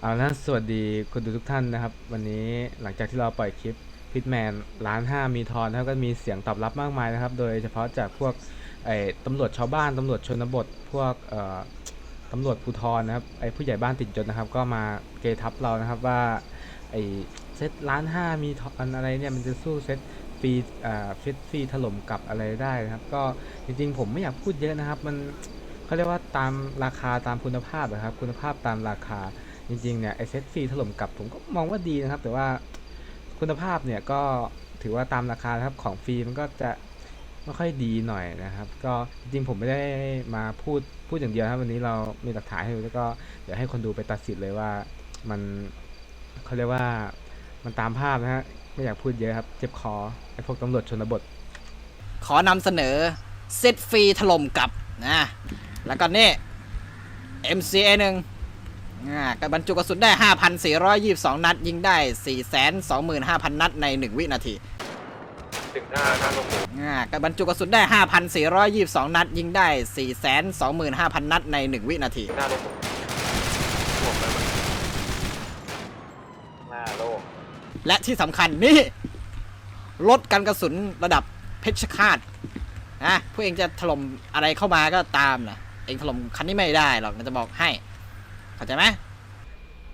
เอาละสวัสดีคนดูทุกท่านนะครับ วันนี้หลังจากที่เราปล่อยคลิปพิทแมนล้านห้ามีทอนแล้วก็มีเสียงตอบรับมากมายนะครับ โดยเฉพาะจากพวกไอ้ตำรวจชาวบ้านตำรวจชนบท พวกเอ่อตำรวจภูธรนะครับไอ้ผู้ใหญ่บ้านติดจนนะครับ ก็มาเกทับเรานะครับว่าไอ้เซตล้านห้ามีทอนอะไรเนี่ยมันจะสู้เซตฟรีอ่าเซตฟรีถล่มกลับอะไรได้นะครับ ก็จริงๆ ผมไม่อยากพูดเยอะนะครับ มันเขาเรียกว่าตามราคาตามคุณภาพนะครับ คุณภาพตามราคา จริงๆเนี่ยไอเซตฟรีถล่มกลับผมก็มองว่าดีนะครับ แต่ว่าคุณภาพเนี่ยก็ถือว่าตามราคาครับของฟรีมันก็จะไม่ค่อยดีหน่อยนะครับ ก็จริงผมไม่ได้มาพูดพูดอย่างเดียวครับวันนี้เรามีหลักฐานให้ดูแล้วก็เดี๋ยวให้คนดูไปตัดสินเลยว่ามันเขาเรียกว่ามันตามภาพนะฮะไม่อยากพูดเยอะครับเจ็บคอไอพวกตำรวจชนบท ขอนำเสนอเซตฟรีถล่มกลับนะแล้วก็นี่ MCA หนึ่ง อ่ากระบรรจุกระสุนได้ 5,422 นัด ยิงได้ 425,000 นัดใน 1 วินาทีถึงหน้าหน้าโรงหมูอ่ากระบรรจุกระสุนได้ 5,422 นัด ยิงได้ 425,000 นัดใน 1 วินาที หน้าโรงหมูห่วงไปมันหน้าโลกและที่สำคัญนี่ลดกันกระสุนระดับเพชฌฆาตนะพวกเองจะถล่มอะไรเข้ามาก็ตามนะเองถล่มคันนี้ไม่ได้หรอกมันจะบอกให้ เข้าใจไหม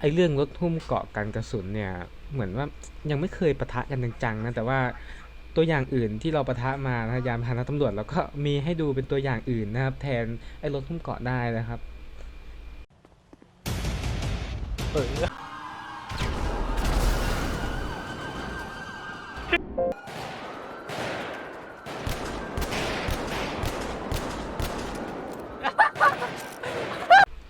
ไอเรื่องรถหุ้มเกาะกันกระสุนเนี่ย เหมือนว่ายังไม่เคยปะทะกันจังๆนะแต่ว่าตัวอย่างอื่นที่เราปะทะมานะยานพานะตำรวจเราก็มีให้ดูเป็นตัวอย่างอื่นนะครับ แทนไอรถหุ้มเกาะได้นะครับเออ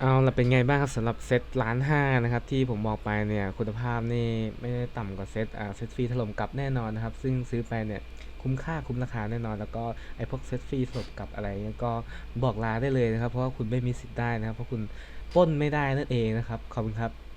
เอาละเป็นไงบ้างครับสำหรับเซตล้านห้านะครับที่ผมบอกไปเนี่ยคุณภาพนี่ไม่ได้ต่ำกว่าเซตอ่าเซตฟรีถล่มกลับแน่นอนนะครับ ซึ่งซื้อไปเนี่ยคุ้มค่าคุ้มราคาแน่นอน แล้วก็ไอพวกเซตฟรีถล่มกลับอะไรเงี้ยก็บอกลาได้เลยนะครับ เพราะว่าคุณไม่มีสิทธิ์ได้นะครับ เพราะคุณป้นไม่ได้นั่นเองนะครับขอบคุณครับ